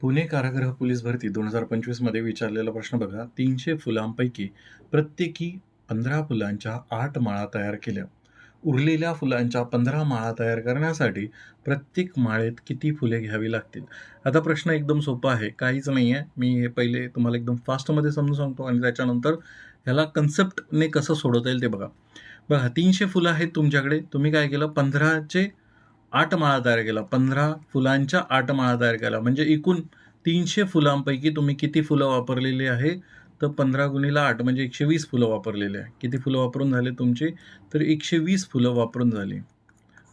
पुणे कारागृह पोलीस भरती दोन हजार पंचवीसमध्ये विचारलेला प्रश्न बघा. तीनशे फुलांपैकी प्रत्येकी पंधरा फुलांच्या आठ माळा तयार केल्या. उरलेल्या फुलांच्या पंधरा माळा तयार करण्यासाठी प्रत्येक माळेत किती फुले घ्यावी लागतील? आता प्रश्न एकदम सोपा आहे. काहीच नाही आहे मी हे पहिले तुम्हाला एकदम फास्टमध्ये समजून सांगतो आणि त्याच्यानंतर ह्याला कन्सेप्टने कसं सोडवता येईल ते बघा. बघा तीनशे फुलं आहेत तुमच्याकडे. तुम्ही काय केलं? पंधराचे आठ माळा तयार केला. पंधरा फुलांच्या आठ माळा तयार केला. म्हणजे एकूण तीनशे फुलांपैकी तुम्ही किती फुलं वापरलेली आहे? तर पंधरा गुणीला आठ म्हणजे एकशे वीस फुलं वापरलेली आहे. किती फुलं वापरून झाले तुमचे? तर एकशे वीस फुलं वापरून झाली.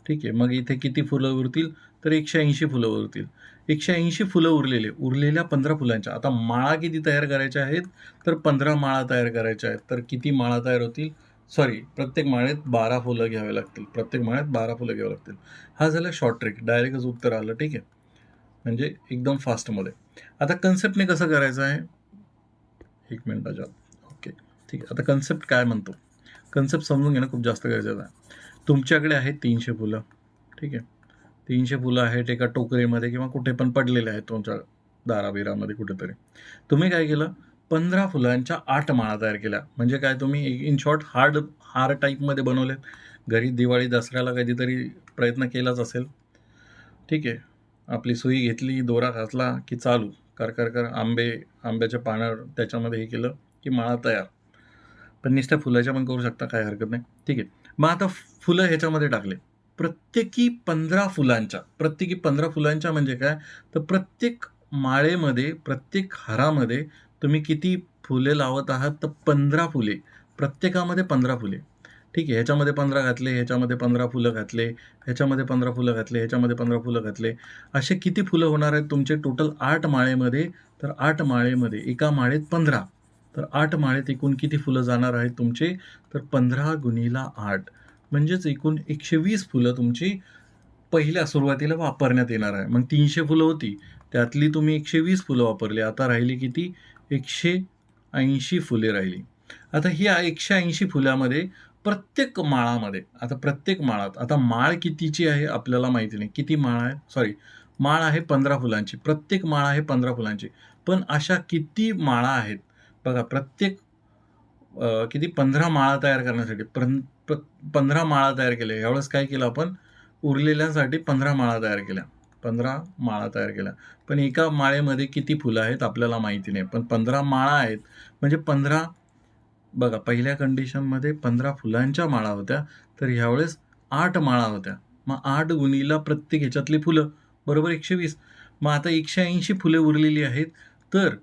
ठीक आहे. मग इथे किती फुलं उरतील? तर एकशे ऐंशी फुलं उरतील. एकशे ऐंशी फुलं उरलेले. उरलेल्या पंधरा फुलांच्या. आता माळा किती तयार करायच्या आहेत? तर पंधरा माळा तयार करायच्या आहेत. तर किती माळा तयार होतील? सॉरी प्रत्येक माळेत बारा फुलं घ्यावे लागतील. प्रत्येक माळ्यात बारा फुलं घ्यावी लागतील. हा झाला शॉर्ट ट्रिक डायरेक्टच उत्तर आलं ठीक आहे. म्हणजे एकदम फास्टमध्ये आता कन्सेप्टने कसं करायचं आहे? एक मिनटाच्या ओके ठीक आहे. आता कन्सेप्ट काय म्हणतो? कन्सेप्ट समजून घेणं खूप जास्त गरजेचं आहे. तुमच्याकडे आहेत तीनशे फुलं. ठीक आहे. तीनशे फुलं आहेत एका टोकरीमध्ये किंवा कुठे पण पडलेले आहेत तुमच्या दाराबिरामध्ये कुठेतरी. तुम्ही काय केलं? पंधरा फुलांच्या आठ माळा तयार केल्या. म्हणजे काय तुम्ही इन शॉर्ट हार्ड हार टाईपमध्ये बनवलेत. घरी दिवाळी दसऱ्याला कधीतरी प्रयत्न केलाच असेल. ठीक आहे. आपली सुई घेतली दोरा घातला की चालू. कर कर कर आंबे आंब्याच्या पानं त्याच्यामध्ये हे केलं की माळा तयार. पण निष्ठ्या फुलाच्या पण करू शकता काय हरकत नाही. ठीक आहे. मग आता फुलं ह्याच्यामध्ये टाकले. प्रत्येकी पंधरा फुलांच्या प्रत्येकी पंधरा फुलांच्या म्हणजे काय? तर प्रत्येक माळेमध्ये प्रत्येक हारामध्ये तुम्ही किती फुले लावत आहात तर पंधरा फुले. प्रत्येकामध्ये पंधरा फुले. ठीक आहे ह्याच्यामध्ये पंधरा घातले ह्याच्यामध्ये पंधरा फुलं घातले ह्याच्यामध्ये पंधरा फुलं घातले ह्याच्यामध्ये पंधरा फुलं घातले. असे किती फुलं होणार आहेत तुमचे? टोटल आठ माळेमध्ये तर आठ माळेमध्ये एका माळेत पंधरा. तर आठ माळेत एकूण किती फुलं जाणार आहेत तुमचे? तर पंधरा गुणीला आठ. म्हणजेच एकूण एकशे वीस फुलं तुमची पहिल्या सुरुवातीला वापरण्यात येणार आहे. मग तीनशे फुलं होती. त्यातली तुम्ही एकशे वीस फुलं वापरली. आता राहिली किती? एकशे ऐंशी फुले राहिली. आता ही एकशे ऐंशी फुलामध्ये प्रत्येक माळामध्ये आता प्रत्येक माळात आता माळ कितीची आहे आपल्याला माहिती नाही. किती माळ आहे? सॉरी माळ आहे पंधरा फुलांची. प्रत्येक माळ आहे पंधरा फुलांची. पण अशा किती माळा आहेत? बघा प्रत्येक किती? पंधरा माळा तयार करण्यासाठी प्र- पंधरा माळा तयार केल्या. यावेळेस काय केलं आपण? उरलेल्यांसाठी पंधरा माळा तयार केल्या. पंधरा माळा तयार केल्या. पण एका माळेमध्ये किती फुलं आहेत आपल्याला माहिती नाही. पण पंधरा माळा आहेत. म्हणजे पंधरा बघा पहिल्या कंडिशनमध्ये पंधरा फुलांच्या माळा होत्या. तर ह्यावेळेस आठ माळा होत्या. मग आठ गुणीला प्रत्येक ह्याच्यातली फुलं. बरोबर एकशे वीस मग आता एकशे ऐंशी फुले उरलेली आहेत. तर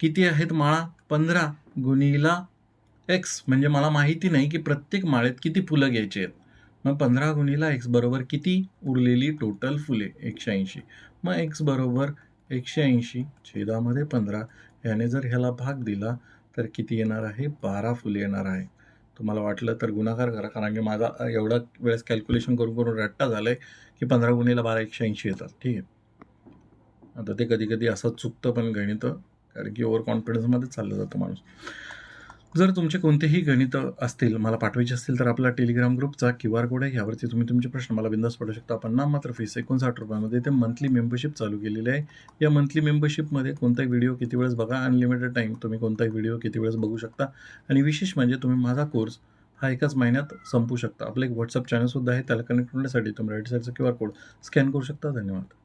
किती आहेत माळा? पंधरा गुणीला एक्स म्हणजे मला माहिती नाही की प्रत्येक माळेत किती फुलं घ्यायची आहेत. मग पंधरा गुणीला एक्स बरोबर किती उरलेली टोटल फुले? एकशे ऐंशी. मग एक्स बरोबर एकशे ऐंशी छेदामध्ये पंधरा. याने जर ह्याला भाग दिला तर किती येणार आहे? बारा फुले येणार आहे. तुम्हाला वाटलं तर गुणाकार करा कारण की माझा एवढा वेळेस कॅल्क्युलेशन करून करून रट्टा झाला आहे की पंधरा गुणीला बारा एकशे ऐंशी येतात. ठीक आहे. आता ते कधी कधी असं चुकतं पण गणित कारण की ओव्हर कॉन्फिडन्समध्ये चाललं जातं माणूस. जर तुमचे कोणतेही गणित असतील मला पाठवायचे असतील तर आपला टेलिग्राम ग्रुपचा क्यू आर कोड आहे. यावरती तुम्ही तुमचे प्रश्न मला बिंदास पाठवू शकता. पण ना मात्र फीस एकोणसाठ रुपयामध्ये ते मंथली मेंबरशिप चालू केलेली आहे. या मंथली मेंबरशिपमध्ये कोणताही व्हिडिओ किती वेळेस बघा अनलिमिटेड टाईम तुम्ही कोणताही व्हिडिओ किती वेळेस बघू शकता. आणि विशेष म्हणजे तुम्ही माझा कोर्स हा एकाच महिन्यात संपू शकता. आपलं एक व्हॉट्सअप चॅनलसुद्धा आहे. त्याला कनेक्ट होण्यासाठी तुम्ही राईट साईडचा क्यू आर कोड स्कॅन करू शकता. धन्यवाद.